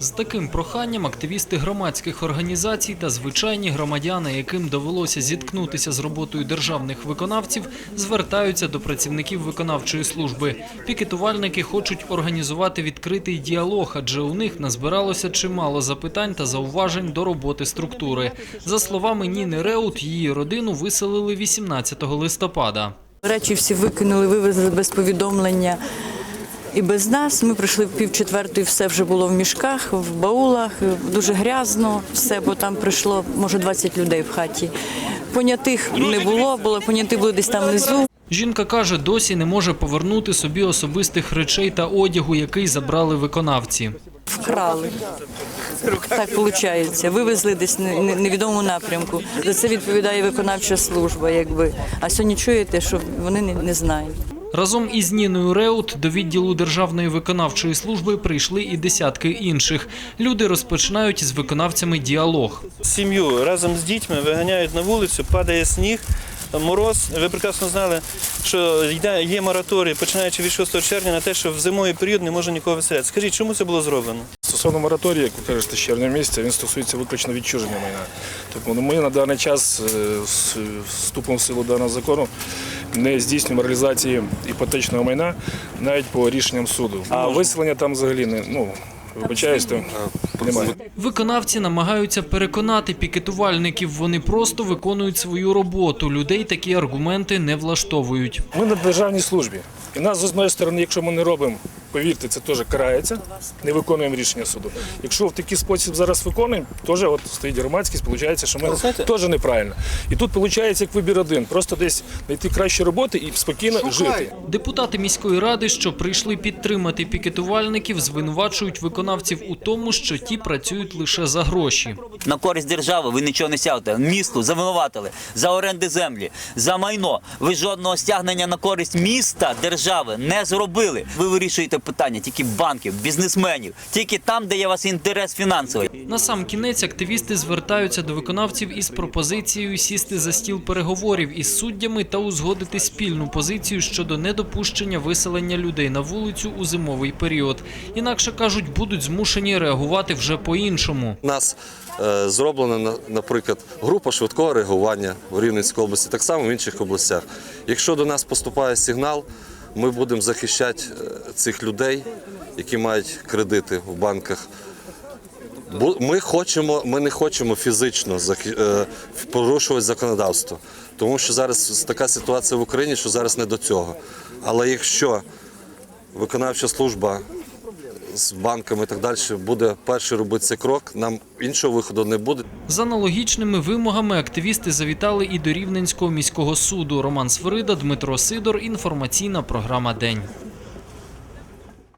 З таким проханням активісти громадських організацій та звичайні громадяни, яким довелося зіткнутися з роботою державних виконавців, звертаються до працівників виконавчої служби. Пікетувальники хочуть організувати відкритий діалог, адже у них назбиралося чимало запитань та зауважень до роботи структури. За словами Ніни Реут, її родину виселили 18 листопада. Речі всі викинули, вивезли без повідомлення. І без нас ми прийшли в пів четвертої, все вже було в мішках, в баулах, дуже грязно, все, бо там прийшло, може, 20 людей в хаті. Понятих не було, було поняті були десь там внизу. Жінка каже, досі не може повернути собі особистих речей та одягу, який забрали виконавці. Вкрали. Так виходить. Вивезли десь не- не- невідомому напрямку. За це відповідає виконавча служба, якби. А сьогодні чуєте, що вони не знають. Разом із Ніною Реут до відділу Державної виконавчої служби прийшли і десятки інших. Люди розпочинають з виконавцями діалог. Сім'ю разом з дітьми виганяють на вулицю, падає сніг, мороз. Ви прекрасно знали, що є мораторій, починаючи від 6 червня, на те, що в зимовий період не може нікого виселяти. Скажіть, чому це було зроблено? Стосовно мораторію, як ви кажете, з червня місяця, він стосується виключно відчуження майна. Тобто ми на даний час е, з вступом в силу даного закону не здійснюємо реалізації іпотечного майна навіть по рішенням суду. А виселення там взагалі не ну вибачаюсь, то немає. Виконавці намагаються переконати пікетувальників. Вони просто виконують свою роботу. Людей такі аргументи не влаштовують. Ми на державній службі. І нас з одної сторони, якщо ми не робимо, повірте, це теж карається, не виконуємо рішення суду. Якщо в такий спосіб зараз виконуємо, теж от стоїть громадськість, виходить, що ми знаєте- теж неправильно. І тут виходить як вибір один, просто десь знайти кращі роботи і спокійно жити. Депутати міської ради, що прийшли підтримати пікетувальників, звинувачують виконавців у тому, що ті працюють лише за гроші. на користь держави ви нічого не сягнете. Місту завинуватили за оренди землі, за майно. Ви жодного стягнення на користь міста, держави не зробили. Ви вирішуєте питання тільки банків, бізнесменів, тільки там, де є у вас інтерес фінансовий. На сам кінець активісти звертаються до виконавців із пропозицією сісти за стіл переговорів із суддями та узгодити спільну позицію щодо недопущення виселення людей на вулицю у зимовий період. Інакше кажуть, будуть змушені реагувати вже по-іншому. Нас е, зроблена, на- наприклад, група швидкого реагування в Рівненській області, так само в інших областях. Якщо до нас поступає сигнал, ми будемо захищати е, цих людей, які мають кредити в банках. Ми хочемо, ми не хочемо фізично е, порушувати законодавство, тому що зараз така ситуація в Україні, що зараз не до цього. Але якщо виконавча служба з банками і так далі буде перший робити цей крок, нам іншого виходу не буде. З аналогічними вимогами активісти завітали і до Рівненського міського суду. Роман Свирида, Дмитро Сидор. Інформаційна програма День.